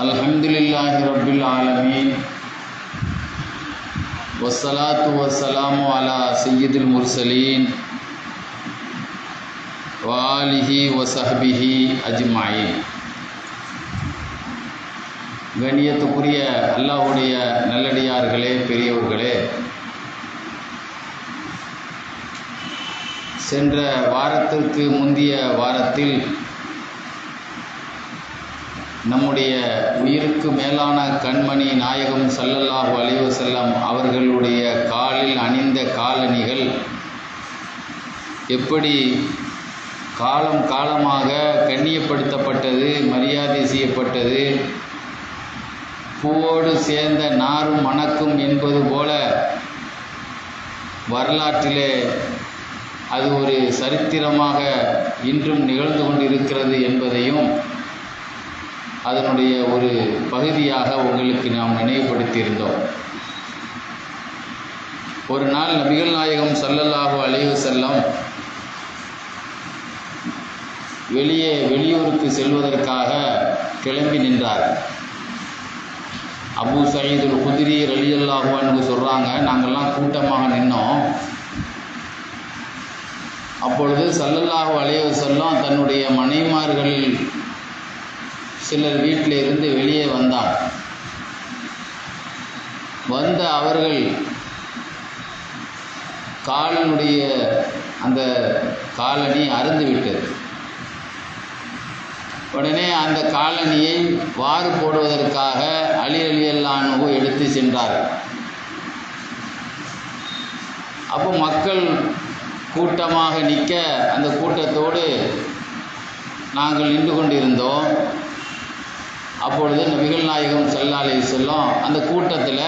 الحمد لله رب العالمين والصلاة والسلام على سيد المرسلين وآله وصحبه أجمعين கண்ணியத்துக்குரிய அல்லாஹுடைய நல்லடியார்களே பெரியவர்களே சென்ற வாரத்திற்கு முந்திய வாரத்தில் நம்முடைய உயிருக்கு மேலான கண்மணி நாயகம் சல்லல்லாஹு அலைவு செல்லம் அவர்களுடைய காலில் அணிந்த காலணிகள் எப்படி காலம் காலமாக கண்ணியப்படுத்தப்பட்டது மரியாதை செய்யப்பட்டது? பூவோடு சேர்ந்த நாரும் மணக்கும் என்பது போல வரலாற்றிலே அது ஒரு சரித்திரமாக இன்றும் நிகழ்ந்து கொண்டிருக்கிறது என்பதையும் அதனுடைய ஒரு பகுதியாக உங்களுக்கு நாம் நினைவுபடுத்தியிருந்தோம். ஒரு நாள் நபிகள் நாயகம் சல்லல்லாஹு அலைஹி செல்லம் வெளியே வெளியூருக்கு செல்வதற்காக கிளம்பி நின்றார். அபு சயீதுல் குதிரி ரலியல்லாஹுவான்னு சொல்கிறாங்க நாங்கள்லாம் கூட்டமாக நின்னோம். அப்பொழுது சல்லல்லாஹு அலைஹி செல்லம் தன்னுடைய மனைமார்களில் சிலர் வீட்டில் இருந்து வெளியே வந்தார். வந்த அவர்கள் காலினுடைய அந்த காலனி அருந்து விட்டது உடனே அந்த காலனியை வாறு போடுவதற்காக அலி எடுத்து சென்றார். அப்போ மக்கள் கூட்டமாக நிற்க அந்த கூட்டத்தோடு நாங்கள் நின்று கொண்டிருந்தோம். அப்பொழுது நபிகள் நாயகம் செல்லாலை செல்லும் அந்த கூட்டத்தில்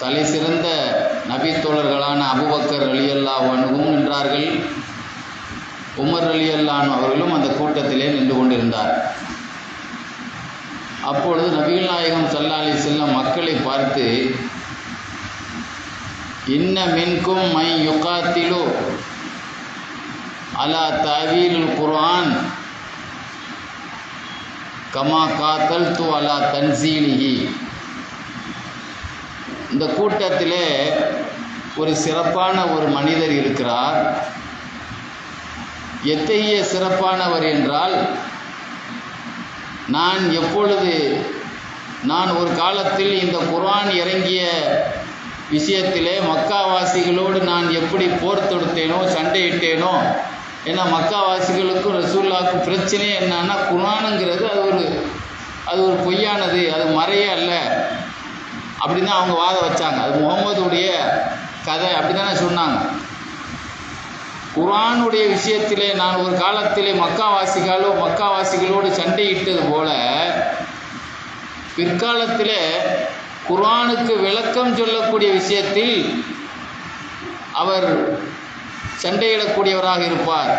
தலை சிறந்த நபி தோழர்களான அபுபக்கர் அலியல்லா அணுகும் நின்றார்கள். உமர் அலியல்லான் அவர்களும் அந்த கூட்டத்திலே நின்று கொண்டிருந்தார். அப்பொழுது நபிகள் நாயகம் சல்லாலி செல்லும் மக்களை பார்த்து இன்ன மின்கும் மை யுகாத்திலு அலா தவீல் குர்ஆன் கமா காத்தல் து அலா இந்த கூட்டத்திலே ஒரு சிறப்பான ஒரு மனிதர் இருக்கிறார். எத்தகைய சிறப்பானவர் என்றால் நான் எப்பொழுது நான் ஒரு காலத்தில் இந்த குர்ஆன் இறங்கிய விஷயத்திலே மக்காவாசிகளோடு நான் எப்படி போர் தொடுத்தேனோ சண்டையிட்டேனோ ஏன்னா மக்காவாசிகளுக்கும் ரசூல்லாவுக்கும் பிரச்சனை என்னன்னா குரானுங்கிறது அது ஒரு அது ஒரு பொய்யானது அது மறையே அல்ல. அப்படின்னு அவங்க வாதம் வச்சாங்க. அது முகமதுடைய கதை அப்படி தானே சொன்னாங்க. குரானுடைய விஷயத்திலே நான் ஒரு காலத்திலே மக்காவாசிகளோ மக்காவாசிகளோடு சண்டையிட்டது போல பிற்காலத்திலே குரானுக்கு விளக்கம் சொல்லக்கூடிய விஷயத்தில் அவர் சண்டையிடக்கூடியவராக இருப்பார்.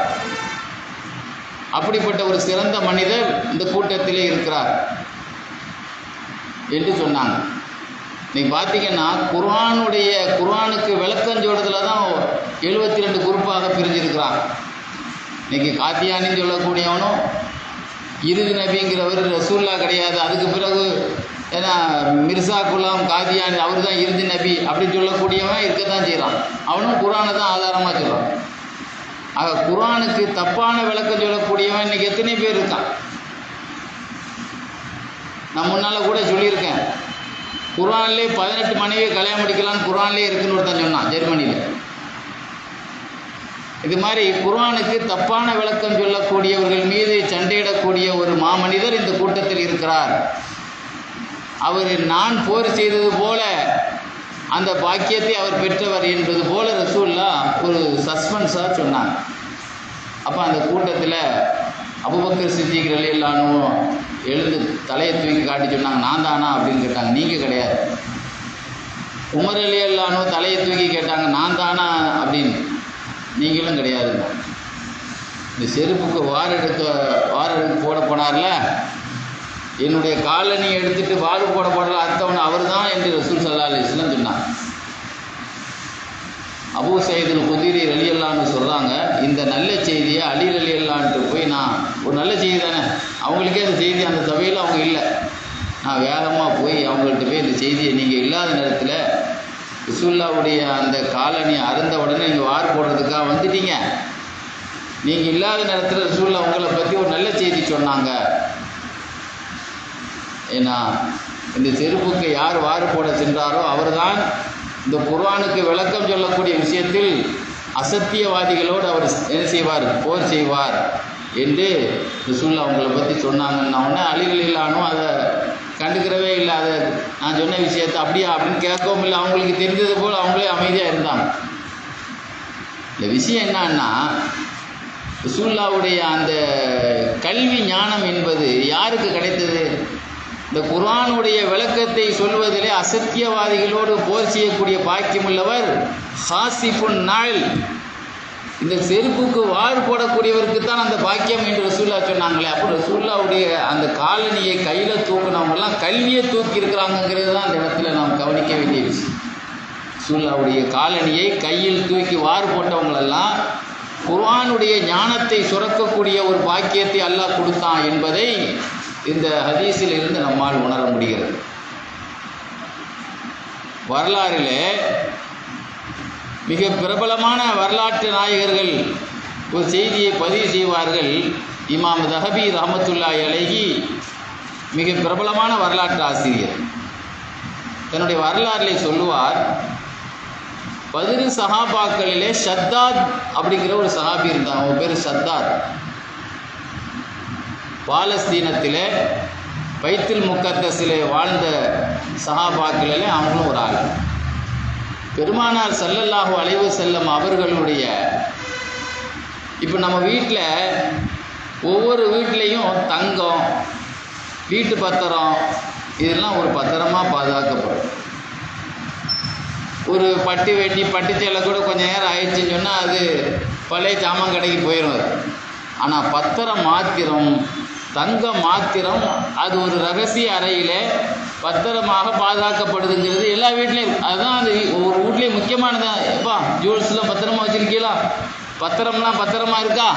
அப்படிப்பட்ட ஒரு சிறந்த மனிதர் இந்த கூட்டத்திலே இருக்கிறார் என்று சொன்னாங்க. நீங்கள் பார்த்தீங்கன்னா குர்ஆனுடைய குர்ஆனுக்கு விளக்கம் தான் எழுபத்தி ரெண்டு குரூப்பாக பிரிஞ்சிருக்கிறான். இன்னைக்கு காத்தியானின்னு சொல்லக்கூடியவனும் இறுதி நபிங்கிறவர் ரசூல்லா கிடையாது. அதுக்கு பிறகு ஏன்னா மிர்சா குலாம் காதியானி அவர் தான் இறுதி நபி அப்படின்னு சொல்லக்கூடியவன் இருக்க தான் செய்கிறான் அவனும் குரானை தான் ஆதாரமாக சொல்கிறான் ஆக குரானுக்கு தப்பான விளக்கம் சொல்லக்கூடியவன் இன்னைக்கு எத்தனை பேர் இருக்கான்? நான் முன்னால் கூட சொல்லியிருக்கேன். குரான்லேயே பதினெட்டு மனைவியை கல்யாணம் முடிக்கலான்னு குரான்லேயே இருக்குன்னு ஒருத்தன் சொன்னான் ஜெர்மனியில். இது மாதிரி குர்ஆனுக்கு தப்பான விளக்கம் சொல்லக்கூடியவர்கள் மீது சண்டையிடக்கூடிய ஒரு மாமனிதர் இந்த கூட்டத்தில் இருக்கிறார். அவர் நான் போர் செய்தது போல அந்த பாக்கியத்தை அவர் பெற்றவர் என்பது போல ரசூல்லா ஒரு சஸ்பென்ஸாக சொன்னாங்க. அப்போ அந்த கூட்டத்தில் அபுபக்கர் சித்திக் ரலியல்லானும் எழுந்து தலையை தூக்கி காட்டி சொன்னாங்க நான் தானா? அப்படின்னு கேட்டாங்க. நீங்கள் கிடையாது. உமர் அலி தலையை தூக்கி கேட்டாங்க நான் தானா? அப்படின்னு. நீங்களும் கிடையாதுங்க இந்த செருப்புக்கு வார எடுக்க வார் போட போனார்ல என்னுடைய காலனி எடுத்துட்டு வாறு போட போடல அர்த்தவன் அவர் தான் என்று ரசூல் சல்லா அலிஸ்லாம் சொன்னான் அபூ சயீதுல் குதிரி ரலியல்லான்னு சொல்கிறாங்க இந்த நல்ல செய்தியை அலி ரலியல்லான்ட்டு போய் நான் ஒரு நல்ல செய்தி தானே அவங்களுக்கே அந்த செய்தி அந்த சபையில் அவங்க இல்லை. நான் வேகமாக போய் அவங்கள்ட்ட போய் இந்த செய்தியை நீங்கள் இல்லாத நேரத்தில் ரசூல்லாவுடைய அந்த காலனி அறந்த உடனே நீங்கள் வார் போடுறதுக்காக வந்துட்டீங்க. நீங்கள் இல்லாத நேரத்தில் ரசூல்லா உங்களை பற்றி ஒரு நல்ல செய்தி சொன்னாங்க. ஏன்னா இந்த செருப்புக்கு யார் வாறு போட சென்றாரோ அவர்தான் இந்த குர்வானுக்கு விளக்கம் சொல்லக்கூடிய விஷயத்தில் அசத்தியவாதிகளோடு அவர் என்ன செய்வார்? போர் செய்வார் என்று ரசூல்லா அவங்கள பற்றி சொன்னாங்கன்னா உடனே அலிகளிலானும் அதை கண்டுக்கிறவே இல்லை. அதை நான் சொன்ன விஷயத்தை அப்படியா அப்படின்னு கேட்கவும் இல்லை. அவங்களுக்கு தெரிஞ்சது போல் அவங்களே அமைதியாக இருந்தாங்க. இந்த விஷயம் என்னன்னா ரசூல்லாவுடைய அந்த கல்வி ஞானம் என்பது யாருக்கு கிடைத்தது? இந்த குரானுடைய விளக்கத்தை சொல்வதிலே அசத்தியவாதிகளோடு போர் செய்யக்கூடிய பாக்கியமுள்ளவர் ஹாசிஃபுன் நாள் இந்த செருப்புக்கு வாறு போடக்கூடியவருக்கு தான் அந்த பாக்கியம் என்று ரசூல்லா சொன்னாங்களே அப்போ ரசூல்லாவுடைய அந்த காலனியை கையில் தூக்குனவங்கெல்லாம் கல்வியை தூக்கி இருக்கிறாங்கங்கிறது தான் அந்த இடத்துல நாம் கவனிக்க வேண்டிய விஷயம் ரசூல்லாவுடைய காலனியை கையில் தூக்கி வாறு போட்டவங்களெல்லாம் குர்ஆனுடைய ஞானத்தை சுரக்கக்கூடிய ஒரு பாக்கியத்தை அல்லாஹ் கொடுத்தான் என்பதை இந்த ஹதீஸில் இருந்து நம்மால் உணர முடிகிறது. வரலாறிலே மிக பிரபலமான வரலாற்று நாயகர்கள் ஒரு செய்தியை பதிவு செய்வார்கள். இமாம் தஹபி ரஹமத்துல்லா அழகி மிக பிரபலமான வரலாற்று ஆசிரியர். தன்னுடைய வரலாறுகளை சொல்லுவார் பதினு சஹாபாக்களிலே ஷத்தாத் அப்படிங்கிற ஒரு சஹாபி இருந்தாங்க அவன் பேர் ஷத்தாத். பாலஸ்தீனத்தில் பைத்தில் முக்கத்தஸிலே வாழ்ந்த சஹாபாக்களிலே அவங்களும் ஒரு ஆள். பெருமானார் சல்லல்லாஹு அலைவு செல்லம் அவர்களுடைய இப்போ நம்ம வீட்டில் ஒவ்வொரு வீட்லேயும் தங்கம் வீட்டு பத்திரம் இதெல்லாம் ஒரு பத்திரமாக பாதுகாக்கப்படும். ஒரு பட்டி வெட்டி பட்டு சேலை கூட கொஞ்சம் நேரம் ஆயிடுச்சுன்னு சொன்னால் அது பழைய சாமான் கடைக்கு போயிடும் ஆனால் பத்திரம் மாத்திரம் தங்கம் மாத்திரம் அது ஒரு ரகசிய அறையில் பத்திரமாக பாதுகாக்கப்படுதுங்கிறது எல்லா வீட்லேயும். அதுதான் அது ஒரு வீட்லேயும் முக்கியமானதான் எப்பா ஜுவல்ஸ்லாம் பத்திரமா வச்சுருக்கீங்களா? பத்திரம்லாம் பத்திரமா இருக்கா?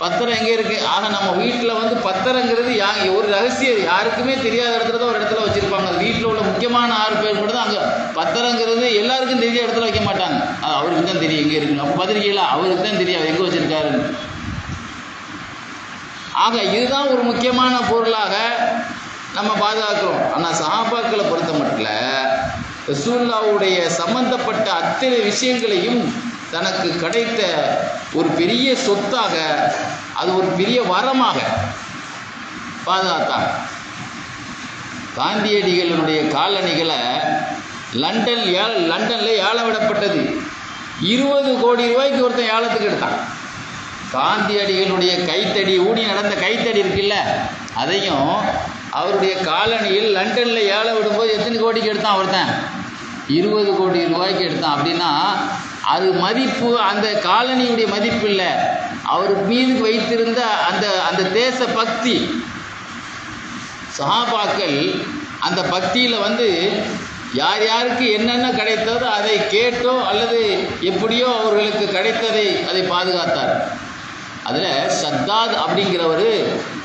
பத்திரம் எங்கே இருக்குது ஆக நம்ம வீட்டில் வந்து பத்திரங்கிறது யா ஒரு ரகசியம் யாருக்குமே தெரியாத இடத்துல தான் ஒரு இடத்துல வச்சுருப்பாங்க. வீட்டில் உள்ள முக்கியமான ஆறு பேர் கூட தான் அங்கே பத்திரங்கிறது எல்லாருக்கும் தெரியாத இடத்துல வைக்க மாட்டாங்க. அவருக்கு தான் தெரியும் எங்கே இருக்குன்னு. அப்போ பத்திரிக்கையில் அவருக்கு தான் தெரியும் எங்கே வச்சுருக்காருன்னு. ஆக இதுதான் ஒரு முக்கியமான பொருளாக நம்ம பாதுகாக்கிறோம். ஆனால் சஹாபாக்களை பொறுத்த மட்டும் ரசூல்லாவுடைய சம்பந்தப்பட்ட அத்தனை விஷயங்களையும் தனக்கு கிடைத்த ஒரு பெரிய சொத்தாக அது ஒரு பெரிய வரமாக பாதுகாத்தாங்க காந்தியடிகளுடைய காலணிகளை லண்டன் ஏல லண்டனில் ஏலம் விடப்பட்டது இருபது கோடி ரூபாய்க்கு ஒருத்தன் ஏலத்துக்கு எடுத்தான். காந்தியடிகளுடைய கைத்தடி ஊடி நடந்த கைத்தடி இருக்குல்ல அதையும் அவருடைய காலனியில் லண்டனில் ஏழை விடும்போது எத்தனை கோடிக்கு எடுத்தான் ஒருத்தன்? இருபது கோடி ரூபாய்க்கு எடுத்தான். அப்படின்னா அது மதிப்பு அந்த காலனியுடைய மதிப்பு இல்லை. அவர் மீது வைத்திருந்த அந்த அந்த தேச பக்தி. சஹாபாக்கள் அந்த பக்தியில் வந்து யார் யாருக்கு என்னென்ன கிடைத்ததோ அதை கேட்டோ அல்லது எப்படியோ அவர்களுக்கு கிடைத்ததை அதை பாதுகாத்தார் அதில் சத்தாத் அப்படிங்கிறவர்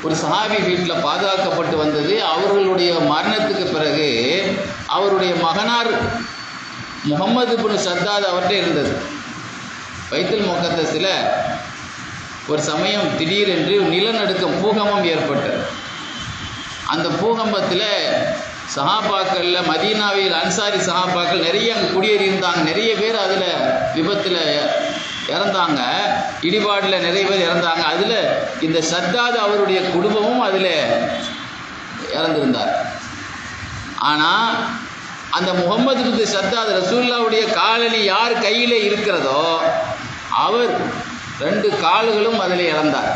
ஒரு சஹாபி வீட்டில் பாதுகாக்கப்பட்டு வந்தது. அவர்களுடைய மரணத்துக்கு பிறகு அவருடைய மகனார் முகமது பின் சத்தாத் அவர்கிட்ட இருந்தது. வைத்தல் முகத்தஸில் ஒரு சமயம் திடீரென்று நிலநடுக்கம் பூகம்பம் ஏற்பட்டது. அந்த பூகம்பத்தில் சஹாபாக்களில் மதீனாவில் அன்சாரி சஹாபாக்கள் நிறைய அங்கே குடியேறி இருந்தாங்க நிறைய பேர் அதில் விபத்தில் இறந்தாங்க. இடிபாடில் நிறைய பேர் இறந்தாங்க. அதில் இந்த சத்தாது அவருடைய குடும்பமும் அதில் இறந்திருந்தார். ஆனால் அந்த முகமது பின் சத்தாத் ரசூல்லாவுடைய காலனி யார் கையில் இருக்கிறதோ அவர் ரெண்டு கால்களும் அதில் இறந்தார்.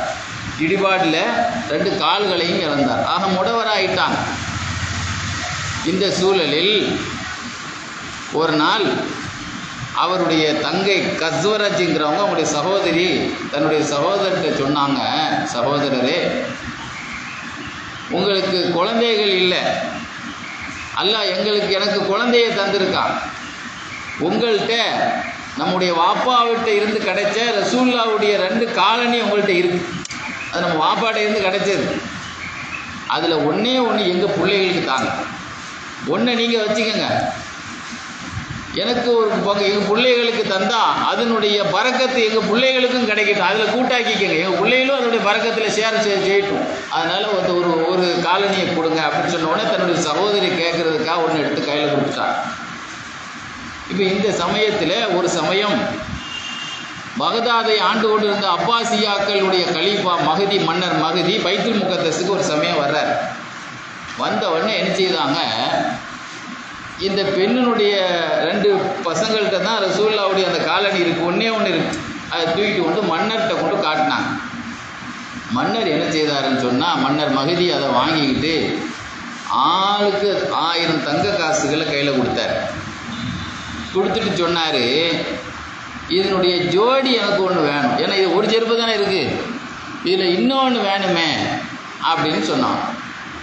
இடிபாடில் ரெண்டு கால்களையும் இறந்தார். ஆக முடவராயிட்டாங்க. இந்த சூழலில் ஒரு நாள் அவருடைய தங்கை கஸ்வரஜிங்கிறவங்க அவங்களுடைய சகோதரி தன்னுடைய சகோதரர்கிட்ட சொன்னாங்க சகோதரரே உங்களுக்கு குழந்தைகள் இல்லை. அல்ல எங்களுக்கு எனக்கு குழந்தைய தந்திருக்கான். உங்கள்கிட்ட நம்முடைய வாப்பாவிட்ட இருந்து கிடைச்ச ரசூல்லாவுடைய ரெண்டு காலனி உங்கள்கிட்ட இருக்கு. அது நம்ம வாப்பாட்ட இருந்து கிடைச்சது. அதில் ஒன்றே ஒன்று எங்கள் பிள்ளைகளுக்கு தாங்க. ஒன்றை நீங்கள் வச்சுக்கோங்க. எனக்கு ஒரு பங்கு எங்கள் பிள்ளைகளுக்கு தந்தா அதனுடைய பறக்கத்து எங்கள் பிள்ளைகளுக்கும் கிடைக்கட்டும். அதில் கூட்டாக்கிக்கங்க. எங்கள் பிள்ளைகளும் அதனுடைய பறக்கத்தில் சேர செய்யட்டும். அதனால் வந்து ஒரு ஒரு காலனியை கொடுங்க அப்படின்னு சொன்னோடனே தன்னுடைய சகோதரி கேட்குறதுக்காக ஒன்று எடுத்து கையில் கொடுத்துட்டாங்க இப்போ இந்த சமயத்தில் ஒரு சமயம் பகதாதை ஆண்டு கொண்டிருந்த அப்பாசியாக்களுடைய கலீஃபா மகதி மன்னர் மகதி பைத்துல் முகத்தஸுக்கு ஒரு சமயம் வர்றார். வந்த உடனே என்ன செய்தாங்க? இந்த பெண்ணினுடைய ரெண்டு பசங்கள்கிட்ட தான் ரசூல்லாவுடைய அந்த காலனி இருக்குது ஒன்றே ஒன்று இருக்கு. அதை தூக்கிட்டு கொண்டு மன்னர்கிட்ட கொண்டு காட்டினாங்க. மன்னர் என்ன செய்தாருன்னு சொன்னால் மன்னர் மகிதி அதை வாங்கிக்கிட்டு ஆளுக்கு ஆயிரம் தங்க காசுகளை கையில் கொடுத்தாரு. கொடுத்துட்டு சொன்னார் இதனுடைய ஜோடி எனக்கு ஒன்று வேணும். ஏன்னா இது ஒரு செருப்பு தானே இருக்குது இதில் இன்னொன்று வேணுமே அப்படின்னு சொன்னான்.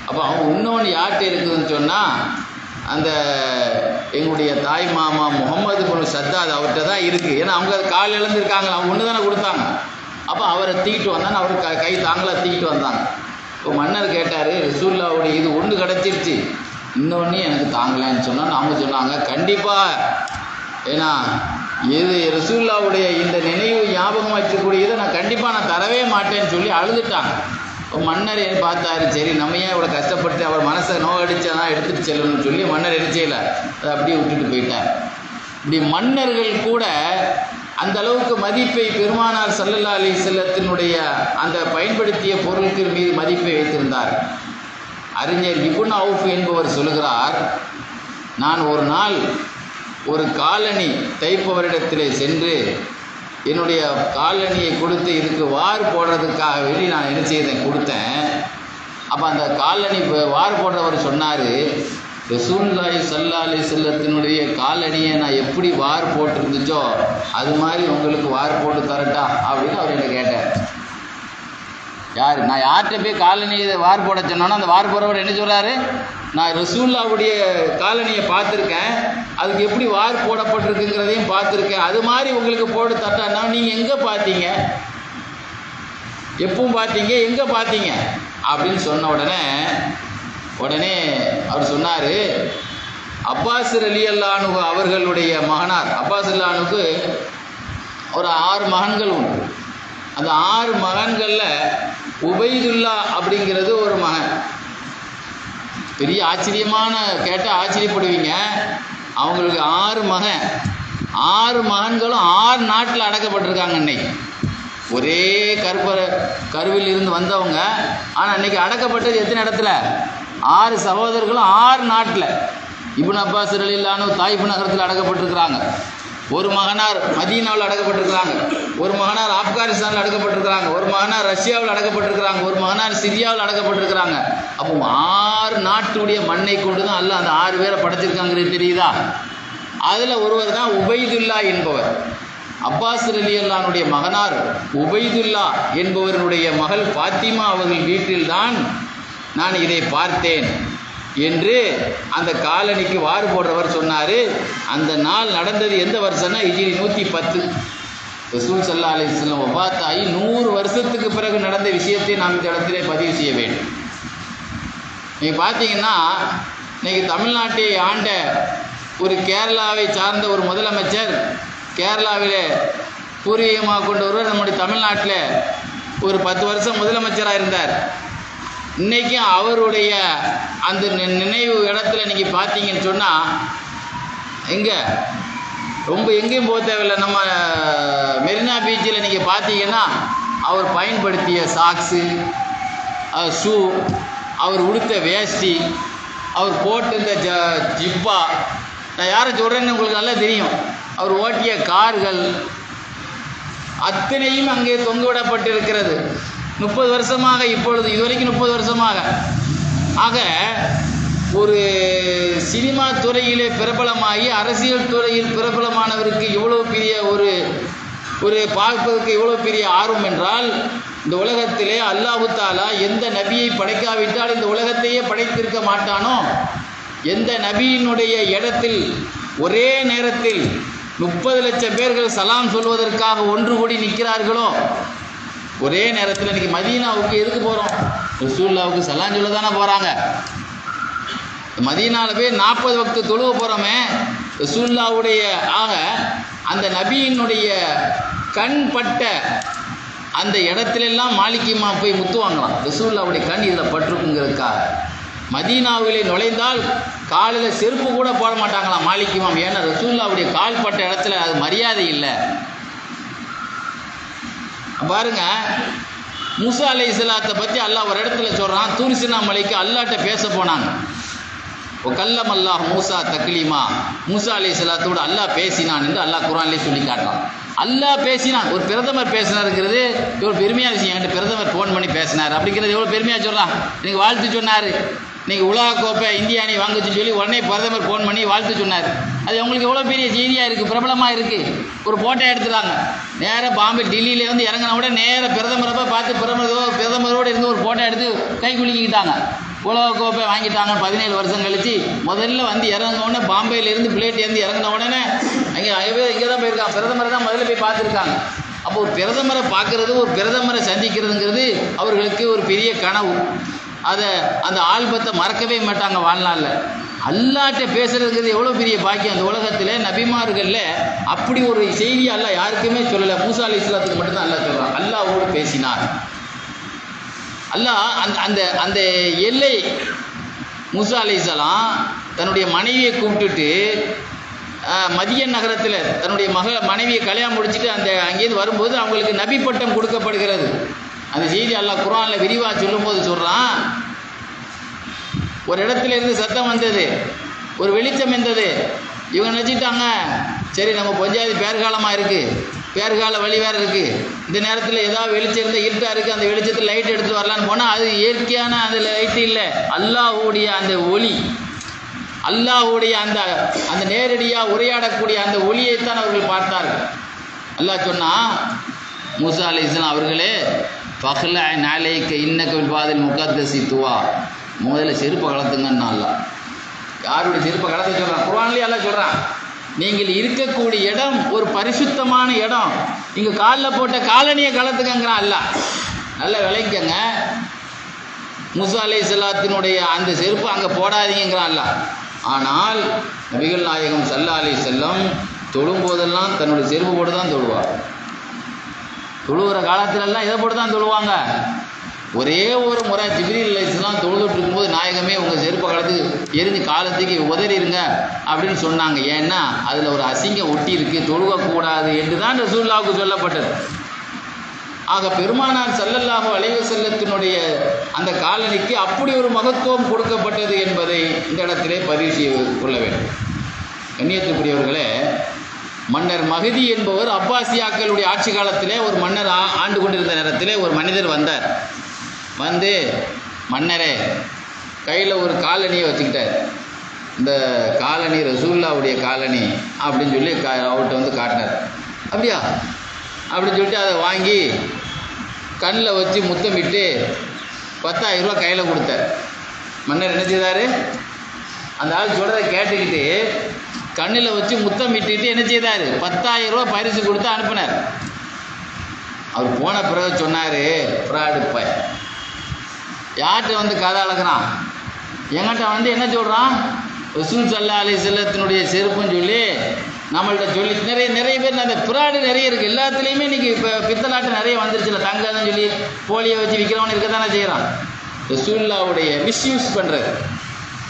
அப்போ அவன் இன்னொன்று யார்கிட்ட இருக்குதுன்னு சொன்னால் அந்த எங்களுடைய தாய் மாமா முகமது பொண்ணு சத்தாத் அவர்கிட்ட தான் இருக்குது ஏன்னா அவங்க கால் இழந்திருக்காங்க அவங்க ஒன்று தானே கொடுத்தாங்க. அப்போ அவரை தூக்கிட்டு வந்தாங்க. அவர் க கை தாங்களாக தூக்கிட்டு வந்தாங்க. இப்போ மன்னர் கேட்டார் ரசூல்லாவுடைய இது ஒன்று கிடச்சிருச்சு. இன்னொன்று எனக்கு தாங்கலைன்னு சொன்னால் அவங்க சொன்னாங்க கண்டிப்பாக ஏன்னா இது ரசூல்லாவுடைய இந்த நினைவு ஞாபகம் வச்சக்கூடியதை நான் கண்டிப்பாக நான் தரவே மாட்டேன்னு சொல்லி அழுதுட்டாங்க. மன்னர் பார்த்தாரு? சரி நம்ம ஏன் இவ்வளோ கஷ்டப்பட்டு அவர் மனசை நோகடிச்சதான் எடுத்துகிட்டு செல்லணும்னு சொல்லி மன்னர் என்ன செய்யலை அதை அப்படியே விட்டுட்டு போயிட்டார். இப்படி மன்னர்கள் கூட அந்த அளவுக்கு மதிப்பை பெருமானார் சல்லல்லா அலி செல்லத்தினுடைய அந்த பயன்படுத்திய பொருட்கள் மீது மதிப்பை வைத்திருந்தார். அறிஞர் இபுன் அவுஃப் என்பவர் சொல்கிறார் நான் ஒரு நாள் ஒரு காலனி தைப்பவரிடத்திலே சென்று என்னுடைய காலணியை கொடுத்து இதுக்கு வார் போடுறதுக்காக வேண்டி நான் என்ன செய்தேன்? கொடுத்தேன். அப்போ அந்த காலணி வார் போடுறவர் சொன்னார் ரசூல்லாய் சல்லா அலி செல்லத்தினுடைய காலணியை நான் எப்படி வார் போட்டிருந்துச்சோ அது மாதிரி உங்களுக்கு வார் போட்டு தரட்டா? அப்படின்னு அவர் என்ன கேட்டார். யார்? நான் யார்கிட்ட போய் காலனியை வார் போட சொன்னோன்னா அந்த வார் போடுறவர் என்ன சொல்கிறாரு நான் ரசூல்லாவுடைய காலனியை பார்த்துருக்கேன். அதுக்கு எப்படி வார் போடப்பட்டிருக்குங்கிறதையும் பார்த்துருக்கேன். அது மாதிரி உங்களுக்கு போட்டு தட்டானா நீங்கள் எங்கே பார்த்தீங்க? எப்பவும் பார்த்தீங்க? எங்கே பார்த்தீங்க? அப்படின்னு சொன்ன உடனே உடனே அவர் சொன்னார் அப்பாஸ் அலி அல்லானு அவர்களுடைய மகனார். அப்பாஸ் அல்லானுக்கு ஒரு ஆறு மகன்கள் உண்டு. அந்த ஆறு மகன்களில் உபைதுல்லா அப்படிங்கிறது ஒரு மகன். பெரிய ஆச்சரியமான கேட்டால் ஆச்சரியப்படுவீங்க. அவங்களுக்கு ஆறு மகன். ஆறு மகன்களும் ஆறு நாட்டில் அடக்கப்பட்டிருக்காங்க இன்னைக்கு. ஒரே கருப்ப கருவில் இருந்து வந்தவங்க. ஆனால் இன்னைக்கு அடக்கப்பட்டது எத்தனை இடத்துல? ஆறு சகோதரர்களும் ஆறு நாட்டில். இபுன் அப்பாஸ் ரலில்லானு தாய்ப்பு நகரத்தில் அடக்கப்பட்டிருக்கிறாங்க. ஒரு மகனார் மதீனாவில் அடக்கப்பட்டிருக்கிறாங்க. ஒரு மகனார் ஆப்கானிஸ்தானில் அடக்கப்பட்டிருக்கிறாங்க. ஒரு மகனார் ரஷ்யாவில் அடக்கப்பட்டிருக்கிறாங்க. ஒரு மகனார் சிரியாவில் அடக்கப்பட்டிருக்கிறாங்க. அப்போ ஆறு நாட்டுடைய மண்ணை கொண்டு தான் அல்ல அந்த ஆறு பேரை படைச்சிருக்காங்கிறது தெரியுதா? அதில் ஒருவர் தான் உபைதுல்லா என்பவர். அப்பாஸ் அலி அல்லானுடைய மகனார் உபைதுல்லா என்பவருடைய மகள் பாத்திமா அவர்கள் வீட்டில்தான் நான் இதை பார்த்தேன். என்று அந்த காலனிக்கு வாறு போடுறவர் சொன்னார். அந்த நாள் நடந்தது எந்த வருஷம்னா இஜிரி நூற்றி பத்து. ரசூல் சல்லா அலிஸ்லாம் ஒபாத்தாயி நூறு வருஷத்துக்கு பிறகு நடந்த விஷயத்தை நாம் இந்த இடத்திலே பதிவு செய்ய வேண்டும். நீங்கள் பார்த்தீங்கன்னா இன்றைக்கி தமிழ்நாட்டை ஆண்ட ஒரு கேரளாவை சார்ந்த ஒரு முதலமைச்சர் கேரளாவில் பூர்வீகமாக கொண்டவர் நம்முடைய தமிழ்நாட்டில் ஒரு பத்து வருஷம் முதலமைச்சராக இருந்தார். இன்றைக்கும் அவருடைய அந்த நி- நினைவு இடத்துல நீங்கள் பார்த்தீங்கன்னு சொன்னால் எங்கே? ரொம்ப எங்கேயும் போக தேவையில்லை. நம்ம மெரினா பீச்சில் நீங்கள் பார்த்தீங்கன்னா அவர் பயன்படுத்திய சாக்ஸு ஷூ அவர் உடுத்த வேஷ்டி அவர் போட்டிருந்த ஜ ஜிப்பா நான் யாரை சொல்கிறேன்னு உங்களுக்கு நல்லா தெரியும். அவர் ஓட்டிய கார்கள் அத்தனையும் அங்கே தொங்கவிடப்பட்டிருக்கிறது முப்பது வருஷமாக இப்பொழுது இதுவரைக்கும் முப்பது வருஷமாக. ஆக ஒரு சினிமா துறையிலே பிரபலமாகி அரசியல் துறையில் பிரபலமானவருக்கு இவ்வளோ பெரிய ஒரு ஒரு பார்ப்பதற்கு இவ்வளோ பெரிய ஆர்வம் என்றால் இந்த உலகத்திலே அல்லாஹு தாலா எந்த நபியை படைக்காவிட்டால் இந்த உலகத்தையே படைத்திருக்க மாட்டானோ? எந்த நபியினுடைய இடத்தில் ஒரே நேரத்தில் முப்பது லட்சம் பேர்கள் சலாம் சொல்வதற்காக ஒன்று கூடி நிற்கிறார்களோ? ஒரே நேரத்தில் இன்னைக்கு மதீனாவுக்கு எதுக்கு போகிறோம் ரசூல்லாவுக்கு சலான் சொல்ல தானே போகிறாங்க மதீனாவில் போய் நாற்பது வக்து தொழுவ போகிறோமே ரசூல்லாவுடைய ஆக அந்த நபியினுடைய கண் பட்ட அந்த இடத்துலெல்லாம் மாலிக்கிமா போய் முத்து வாங்கலாம் ரசூல்லாவுடைய கண் இதில் பட்டிருக்குங்கிறதுக்காக. மதீனாவிலே நுழைந்தால் காலில் செருப்பு கூட போட மாட்டாங்களாம் மாலிக்கிமாம் ஏன்னா ரசூல்லாவுடைய கால் பட்ட இடத்துல அது மரியாதை இல்லை. பாருங்க. முசா அலை இஸ்லாத்தை பற்றி அல்லாஹ் ஒரு இடத்துல சொல்கிறான் தூரிசினா மலைக்கு அல்லாட்ட பேச போனாங்க. ஓ கல்லம் அல்லாஹ் மூசா தக்லீமா. மூசா அலி இஸ்லாத்தோடு அல்லாஹ் பேசினான் என்று அல்லாஹ் குரான்லேயே சொல்லி காட்டுறான். அல்லாஹ் பேசினான். ஒரு பிரதமர் பேசினாருங்கிறது இவ்வளோ பெருமையாக விஷயம் என்கிட்ட பிரதமர் ஃபோன் பண்ணி பேசினார். அப்படிங்கிறது எவ்வளோ பெருமையாக சொல்கிறான் எனக்கு வாழ்த்து சொன்னார். இன்றைக்கி உலக கோப்பை இந்திய அணி வாங்குச்சுன்னு சொல்லி உடனே பிரதமர் ஃபோன் பண்ணி வாழ்த்து சொன்னார். அது உங்களுக்கு எவ்வளோ பெரிய செய்தியாக இருக்குது பிரபலமாக இருக்குது ஒரு ஃபோட்டோ எடுத்துறாங்க நேராக பாம்பே டெல்லியில வந்து இறங்கின உடனே நேராக பிரதமரை போய் பார்த்து பிரதமர் பிரதமரோடு இருந்து ஒரு ஃபோட்டோ எடுத்து கை குலுக்கிக்கிட்டாங்க. உலக கோப்பை வாங்கிட்டாங்க. பதினேழு வருஷம் கழிச்சு முதல்ல வந்து இறங்கின உடனே பாம்பேல இருந்து பிளேட் இருந்து இறங்கின உடனே அங்கே இங்கே தான் போயிருக்காங்க. பிரதமரை தான் முதல்ல போய் பார்த்துருக்காங்க. அப்போ ஒரு பிரதமரை பார்க்கறது ஒரு பிரதமரை சந்திக்கிறதுங்கிறது அவர்களுக்கு ஒரு பெரிய கனவு. அதை அந்த ஆல்பத்தை மறக்கவே மாட்டாங்க வாழ்நாளில். அல்லாட்ட பேசுறதுங்கிறது எவ்வளோ பெரிய பாக்கியம் அந்த உலகத்தில்? நபிமார்களில் அப்படி ஒரு செய்தி அல்லா யாருக்குமே சொல்லலை. மூசா அலி இஸ்லாத்துக்கு மட்டும்தான் அல்லா சொல்கிறான் அல்லாஹ்வோடு பேசினார். அல்லாஹ் அந்த அந்த அந்த எல்லை மூசா அலைசலாம் தன்னுடைய மனைவியை கூப்பிட்டுட்டு மதிய நகரத்தில் தன்னுடைய மக மனைவியை கல்யாணம் முடிச்சுட்டு அந்த அங்கேருந்து வரும்போது அவங்களுக்கு நபி பட்டம் கொடுக்கப்படுகிறது. அந்த செய்தி அல்லாஹ் குர்ஆனில் விரிவாக சொல்லும்போது சொல்கிறான் ஒரு இடத்துல இருந்து சத்தம் வந்தது. ஒரு வெளிச்சம் வந்தது. இவங்க நினச்சிட்டாங்க சரி நம்ம பஞ்சாயத்து பேர்காலமாக இருக்குது பேர்கால வழி வேறு இருக்குது இந்த நேரத்தில் ஏதாவது வெளிச்சம் இருந்தால் இருட்டாக இருக்குது அந்த வெளிச்சத்தில் லைட் எடுத்து வரலான்னு போனால் அது இயற்கையான அந்த லைட்டு இல்லை. அல்லாஹுடைய அந்த ஒளி. அல்லாஹுடைய அந்த அந்த நேரடியாக உரையாடக்கூடிய அந்த ஒளியைத்தான் அவர்கள் பார்த்தார்கள். அல்லாஹ் சொன்னால் மூசா அலி இஸ்லாம் அவர்களே பஹ்ல நாளைக்கு இன்னக்கு பாதில் முகத்தசி துவா. முதல்ல செருப்பை கலத்துங்கன்னு அல்ல யாருடைய செருப்பை கலத்த சொல்கிறான் குர்ஆன்லயே எல்லாம் சொல்கிறான் நீங்கள் இருக்கக்கூடிய இடம் ஒரு பரிசுத்தமான இடம். இங்கே காலில் போட்ட காலனியை கலத்துக்கங்கிறான் அல்ல நல்லா விளைக்கங்க முசா அலை செல்லாத்தினுடைய அந்த செருப்பு அங்கே போடாதீங்கிறான் அல்ல ஆனால் நபிகள் நாயகம் சல்லா அலி செல்லம் தொழும்போதெல்லாம் தன்னுடைய செருப்பு போட்டு தான் தொழுவார் தொழுகிற காலத்திலெல்லாம் இதை போட்டு தான் தொழுவாங்க. ஒரே ஒரு முறை ஜிப்ரீல் அலைஸ்லாம் தொழுதுட்டு இருக்கும்போது நாயகமே உங்கள் செருப்ப கலந்து எரிஞ்சு காலத்துக்கு உதறிடுங்க அப்படின்னு சொன்னாங்க. ஏன்னா அதில் ஒரு அசிங்கம் ஒட்டி இருக்கு. தொழுகக்கூடாது என்று தான் ரசூல்லாவுக்கு சொல்லப்பட்டது. ஆக பெருமானார் ஸல்லல்லாஹு அலைஹி செல்லத்தினுடைய அந்த காலனிக்கு அப்படி ஒரு மகத்துவம் கொடுக்கப்பட்டது என்பதை இந்த இடத்திலே பதிவு செய்து கொள்ள வேண்டும். கண்ணியத்துக்குரியவர்களே மன்னர் மகதி என்பவர் அப்பாசியாக்களுடைய ஆட்சி காலத்திலே ஒரு மன்னர் ஆ- ஆண்டு கொண்டிருந்த நேரத்திலே ஒரு மனிதர் வந்தார். வந்து மன்னரே கையில் ஒரு காலனியை வச்சுக்கிட்டார். இந்த காலனி ரசூல்லாவுடைய காலனி அப்படின்னு சொல்லி கா அவர்கிட்ட வந்து காட்டினார். அப்படியா? அப்படின்னு சொல்லிட்டு அதை வாங்கி கண்ணில் வச்சு முத்தமிட்டு பத்தாயிரம் ரூபா கையில் கொடுத்தார். மன்னர் என்ன செய்தார்? அந்த ஆள் சொல்கிறத கேட்டுக்கிட்டு கண்ணில் வச்சு முத்தம் இட்டுட்டு என்ன செய்தார்? பத்தாயிரம் ரூபா பரிசு கொடுத்து அனுப்பினார். அவர் போன பிறகு சொன்னார் ஃப்ராடு பை யார்கிட்ட வந்து கதை அளக்குறான் என்கிட்ட வந்து என்ன சொல்கிறான் ரசூல் சல்லா அலி செல்லத்தினுடைய செருப்புன்னு சொல்லி நம்மள்கிட்ட சொல்லி நிறைய நிறைய பேர் அந்த பிராடு நிறைய இருக்குது எல்லாத்துலேயுமே இன்றைக்கி இப்போ பித்தலாட்டம் நிறைய வந்துருச்சுல தங்கன்னு சொல்லி போலியை வச்சு விற்கிறவன் இருக்க தானே செய்கிறான் ரசூல்லாவுடைய மிஸ்யூஸ் பண்ணுறது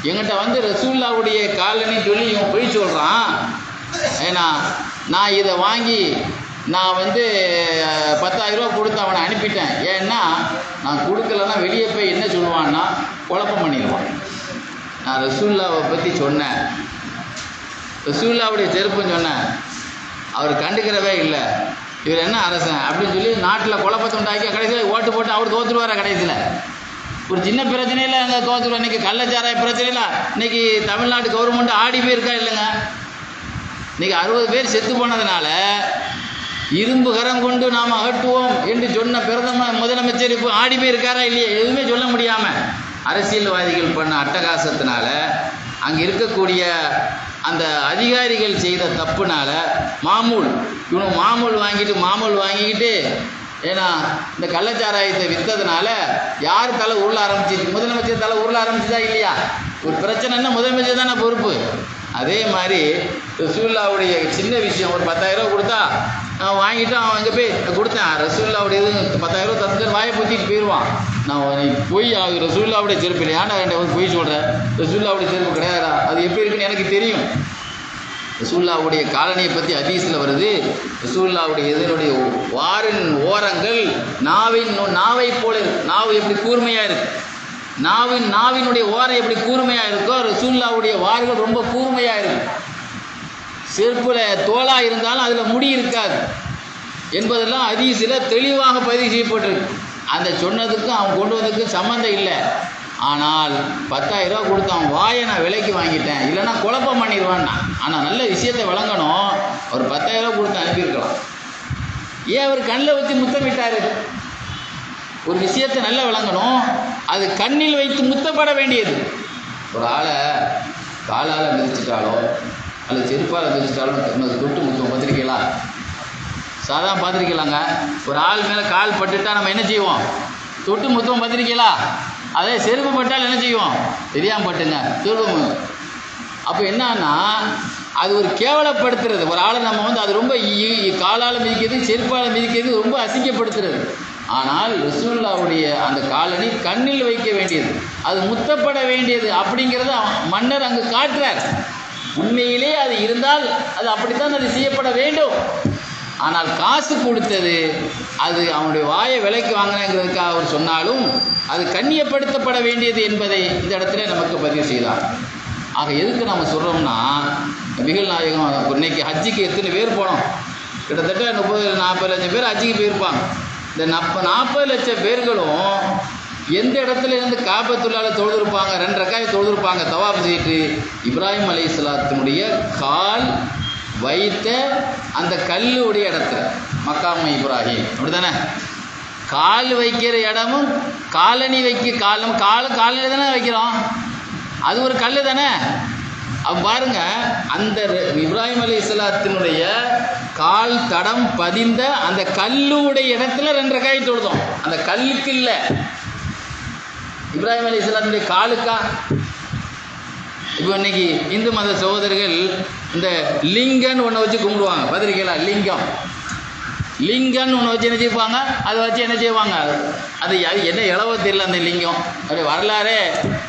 எங்கிட்ட வந்து ரசூல்லாவுடைய காலனின்னு சொல்லி இவன் பொய் சொல்கிறான் ஏன்னா நான் இதை வாங்கி நான் வந்து அஹ், பத்தாயிரம் ரூபா கொடுத்து அவனை அனுப்பிட்டேன். ஏன்னா நான் கொடுக்கலன்னா வெளியே போய் என்ன சொல்லுவான்னா குழப்பம் பண்ணிடுவான். நான் ரசூல்லாவை பற்றி சொன்னேன். ரசூல்லாவுடைய செருப்புன்னு சொன்னேன். அவர் கண்டுக்கிறவே இல்லை. இவர் என்ன அரசன்? அப்படின்னு சொல்லி நாட்டில் குழப்பத்தை உண்டாக்கி கடைசியில் ஓட்டு போட்டு அவர் தோத்துருவாரா கடைசியில்? ஒரு சின்ன பிரச்சனையில் அங்கே தோத்துருவோம் இன்னைக்கு கள்ளச்சாராய பிரச்சனையில் இன்னைக்கு தமிழ்நாடு கவர்மெண்ட் ஆடி போயிருக்கா இல்லைங்க? இன்னைக்கு அறுபது பேர் செத்து போனதுனால இரும்பு கரம் கொண்டு நாம் அகற்றுவோம் என்று சொன்ன பிரதம முதலமைச்சர் இப்போ ஆடி போயிருக்காரா இல்லையா? எதுவுமே சொல்ல முடியாமல் அரசியல்வாதிகள் பண்ண அட்டகாசத்தினால அங்கே இருக்கக்கூடிய அந்த அதிகாரிகள் செய்த தப்புனால மாமூல் இவனு மாமூல் வாங்கிட்டு மாமூல் வாங்கிக்கிட்டு ஏன்னா இந்த கள்ளச்சாராயத்தை விற்றதுனால யார் தலை உருள ஆரம்பிச்சிச்சு முதலமைச்சர் தலை உருள ஆரம்பிச்சதா இல்லையா? ஒரு பிரச்சனைன்னா முதலமைச்சர் தானே பொறுப்பு. அதே மாதிரி ரசூல்லாவுடைய சின்ன விஷயம் ஒரு பத்தாயிரம் ரூபா கொடுத்தா அவன் வாங்கிட்டு அவன் அங்கே போய் கொடுத்தேன். ரசூல்லாவுடைய இது பத்தாயிரம் ரூபா தந்து வாயை பூத்திட்டு போயிடுவான் நான் நீ போய் அது ரசூல்லாவுடைய செருப்பு இல்லை ஏன்டா என்கிட்ட வந்து பொய் சொல்கிறேன் ரசூல்லாவுடைய செருப்பு கிடையாதா? அது எப்படி இருக்குன்னு எனக்கு தெரியும். ரசூல்லாவுடைய காலனியை பற்றி ஹதீஸில் வருது. ரசூல்லாவுடைய இதனுடைய வாரின் ஓரங்கள் நாவின் நாவை போல இருக்கு நாவு எப்படி கூர்மையாக இருக்கு? நாவின் நாவினுடைய ஓரம் எப்படி கூர்மையாக இருக்கோ ரசூல்லாவுடைய வார்கள் ரொம்ப கூர்மையாக இருக்கு. செருப்பில் தோலாக இருந்தாலும் அதில் முடி இருக்காது. என்பதெல்லாம் ஹதீஸில் தெளிவாக பதிவு செய்யப்பட்டிருக்கு. அந்த சொன்னதுக்கும் அவன் கொண்டு வந்ததுக்கும் சம்மந்தம் இல்லை. ஆனால் பத்தாயிரம் ரூபா வாயை நான் விலைக்கு வாங்கிட்டேன். இல்லைன்னா குழப்பம் பண்ணிடுவான்னா ஆனால் நல்ல விஷயத்தை விளங்கணும் ஒரு பத்தாயிரம் ரூபா கொடுத்து அனுப்பியிருக்கலாம். ஏன் அவர் கண்ணில் வச்சு முத்தமிட்டார்? ஒரு விஷயத்தை நல்லா விளங்கணும். அது கண்ணில் வைத்து முத்தப்பட வேண்டியது. ஒரு ஆளை காலால் மிதிச்சிட்டாலோ அல்லது செருப்பால் மிதிச்சிட்டாலோ தொட்டு முத்தம் பார்த்துருக்கீங்களா? சாதாரண பார்த்துருக்கீங்களாங்க? ஒரு ஆள் மேலே கால் பட்டுட்டா நம்ம என்ன செய்வோம்? தொட்டு முத்தம் பார்த்துருக்கீங்களா? அதே செருப்பு பட்டால் என்ன செய்வோம்? தெரியாமல் பட்டுங்க. செருப்பு அப்போ என்னன்னா அது ஒரு கேவலப்படுத்துறது. ஒரு ஆளை நம்ம வந்து அது ரொம்ப காலால் மிதிக்கிறது செருப்பால் மிதிக்கிறது ரொம்ப அசிங்கப்படுத்துறது. ஆனால் ரசூல்லாவுடைய அந்த காலனி கண்ணில் வைக்க வேண்டியது. அது முத்தப்பட வேண்டியது அப்படிங்கிறத மன்னர் அங்கு காட்டுறார். உண்மையிலே அது இருந்தால் அது அப்படித்தான் அது செய்யப்பட வேண்டும். ஆனால் காசு கொடுத்தது அது அவனுடைய வாயை விலைக்கு வாங்கினங்கிறதுக்காக அவர் சொன்னாலும் அது கண்ணியப்படுத்தப்பட வேண்டியது என்பதை இந்த இடத்துல நமக்கு பதிவு செய்தார் ஆக எதுக்கு நம்ம சொல்கிறோம்னா மிகில் நாயகம் இன்னைக்கு ஹஜ்ஜிக்கு எத்தனை பேர் போனோம்? கிட்டத்தட்ட முப்பது நாற்பது லட்சம் பேர் ஹஜ்ஜிக்கு போயிருப்பாங்க. இந்த நப்ப நாற்பது லட்சம் பேர்களும் எந்த இடத்துல இருந்து காபத்துள்ளால தொழுதுருப்பாங்க ரெண்டு ரக்காய் தொழுதுருப்பாங்க தவாப் செய்யிட்டு இப்ராஹிம் அலி இஸ்லாத்தினுடைய கால் வைத்த அந்த கல்லுடைய இடத்துல மக்காம இப்ராஹிம். அப்படிதானே கால் வைக்கிற இடமும் காலனி வைக்க காலம் கால காலையில் தானே வைக்கிறோம். அது ஒரு கல் தானே? அப்போ பாருங்க அந்த இப்ராஹிம் அலி இஸ்லாத்தினுடைய கால் தடம் பதிந்த அந்த கல்லுடைய இடத்துல ரெண்டு ரக்காய் தொழுதோம் அந்த கல்லுக்கு இல்லை. இப்ராஹிம் அலி இஸ்லாத்தினுடைய காலுக்கா? இப்போ இன்னைக்கு இந்து மத சகோதரர்கள் இந்த லிங்கன்னு ஒன்றை வச்சு கும்பிடுவாங்க. பார்த்துருக்கீங்களா? லிங்கம். லிங்கன்னு ஒன்று வச்சு என்ன செய்வாங்க? அதை வச்சு என்ன செய்வாங்க? அது அது என்ன இளவோ தெரியல அந்த லிங்கம். அப்படி வரலாறே.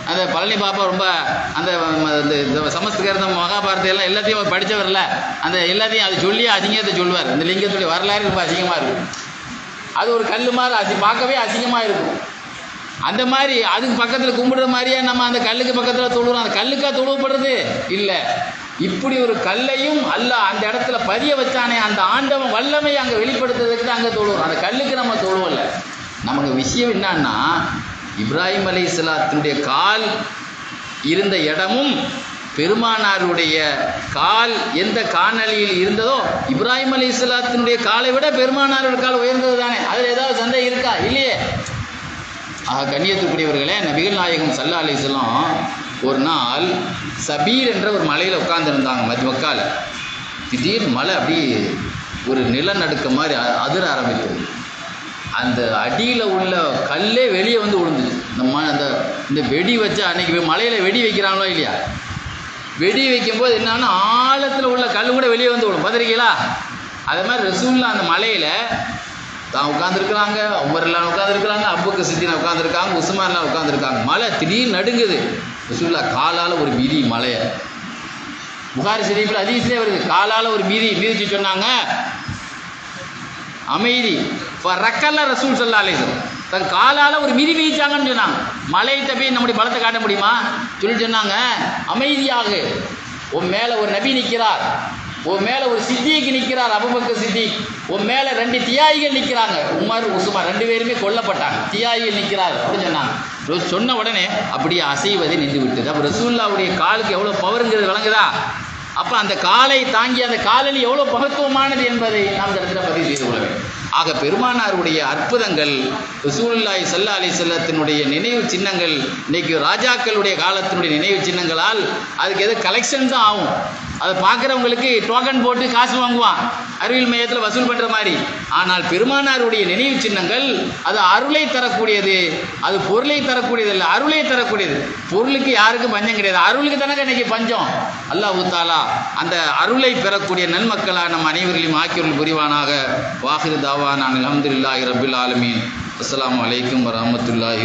அந்த பழனி பாப்பா ரொம்ப அந்த ம- இந்த சமஸ்கிருதம் மகாபாரதம் எல்லாம் எல்லாத்தையும் படித்தவரில் அந்த எல்லாத்தையும் அதை சொல்லி அசிங்கத்தை சொல்லுவார். இந்த லிங்கத்துடைய வரலாறு ரொம்ப அசிங்கமாக இருக்கும் அது ஒரு கல் மாதிரி அசி பார்க்கவே அசிங்கமாக இருக்கும். அந்த மாதிரி அதுக்கு பக்கத்தில் கும்பிடுற மாதிரியே நம்ம அந்த கல்லுக்கு பக்கத்தில் தொழுகிறோம் அந்த கல்லுக்காக தொழுவப்படுறது? இல்லை. இப்படி ஒரு கல்லையும் அல்ல அந்த இடத்துல பதிய வச்சானே அந்த ஆண்டவன் வல்லமை அங்கே வெளிப்படுத்துறதுக்கு அங்கே தொழுவோம் அந்த கல்லுக்கு நம்ம தொழுவல. நமக்கு விஷயம் என்னன்னா இப்ராஹிம் அலி இஸ்லாத்தினுடைய கால் இருந்த இடமும் பெருமானாருடைய கால் எந்த காணொலியில் இருந்ததோ இப்ராஹிம் அலி இஸ்லாத்தினுடைய காலை விட பெருமானாருடைய கால் உயர்ந்தது தானே. அதில் ஏதாவது சந்தேகம் இருக்கா? இல்லையே. ஆக கண்ணியத்துக்குரியவர்களே நபிகள் நாயகம் சல்லா அலிஸ்லாம் ஒரு நாள் சபீர் என்ற ஒரு மலையில் உட்காந்துருந்தாங்க மதி மக்கால் மலை அப்படி ஒரு நிலநடுக்க மாதிரி அதிர ஆரம்பித்தது அந்த அடியில் உள்ள கல்லே வெளியே வந்து விழுந்துச்சு. இந்த ம அந்த இந்த வெடி வச்சா அன்னைக்கு மலையில் வெடி வைக்கிறாங்களோ இல்லையா? வெடி வைக்கும்போது என்னன்னா ஆழத்தில் உள்ள கல் கூட வெளியே வந்து விடும் பார்த்துருக்கீங்களா? அதே மாதிரி ரசூல்லா அந்த மலையில் தான் உட்காந்துருக்குறாங்க உமர்லாம் உட்காந்துருக்குறாங்க அப்புக்கு சித்தினா உட்காந்துருக்காங்க உஸ்மான்லாம் உட்காந்துருக்காங்க மலை திடீர்னு நடுங்குது. ரசூல்லா காலால் ஒரு மீதி மலையை. புகாரி ஷெரீஃபில் அதிசலே வருது காலால் ஒரு மீதி மீதி சொன்னாங்க. அமைதி. இப்போ ரக்கல்ல ரசூல் சல்லா அலிசன் தன் காலால் ஒரு மிதி மிதிச்சாங்கன்னு சொன்னாங்க. மலையை தப்பி நம்முடைய பலத்தை காட்ட முடியுமா? சொல்லி சொன்னாங்க அமைதியாக. உன் மேலே ஒரு நபி நிற்கிறார் உன் மேலே ஒரு சித்திக்கு நிற்கிறார் அபுபக்க சித்தி உன் மேலே ரெண்டு தியாயிகள் நிற்கிறாங்க உமர் உசுமா ரெண்டு பேருமே கொல்லப்பட்டாங்க. தியாயிகள் நிற்கிறார் அப்படின்னு சொன்னாங்க. சொன்ன உடனே அப்படியே அசைவதை நின்று விட்டது அப்போ ரசூல்லாவுடைய காலுக்கு எவ்வளோ பவருங்கிறது விளங்குதா? அப்போ அந்த காலை தாங்கி அந்த காலனி எவ்வளோ மகத்துவமானது என்பதை நாம் இந்த இடத்துல பதிவு செய்து கொள்ள வேண்டும். ஆக பெருமானாருடைய அற்புதங்கள் ரசூல்லாய் சல்லா அலி செல்லத்தினுடைய நினைவு சின்னங்கள் இன்னைக்கு ராஜாக்களுடைய காலத்தினுடைய நினைவு சின்னங்களால் அதுக்கு எது கலெக்ஷன் தான் ஆகும். அதை பார்க்குறவங்களுக்கு டோக்கன் போட்டு காசு வாங்குவான். அறிவியல் மையத்தில் வசூல் பண்ணுற மாதிரி. ஆனால் பெருமானாருடைய நினைவு சின்னங்கள் அது அருளை தரக்கூடியது. அது பொருளை தரக்கூடியது இல்லை அருளை தரக்கூடியது. பொருளுக்கு யாருக்கும் பஞ்சம் கிடையாது. அருளுக்கு தானே இன்னைக்கு பஞ்சம்? அல்லா ஊத்தாலா அந்த அருளை பெறக்கூடிய நன்மக்களாக நம் அனைவர்களையும் ஆக்கியவர்கள் புரிவானாக. வாஹிர் தாவா நான் அலமதுல்லாஹி ரபுல் ஆலமீன் அஸ்லாம் வலைக்கம் வரமத்துல்லாஹி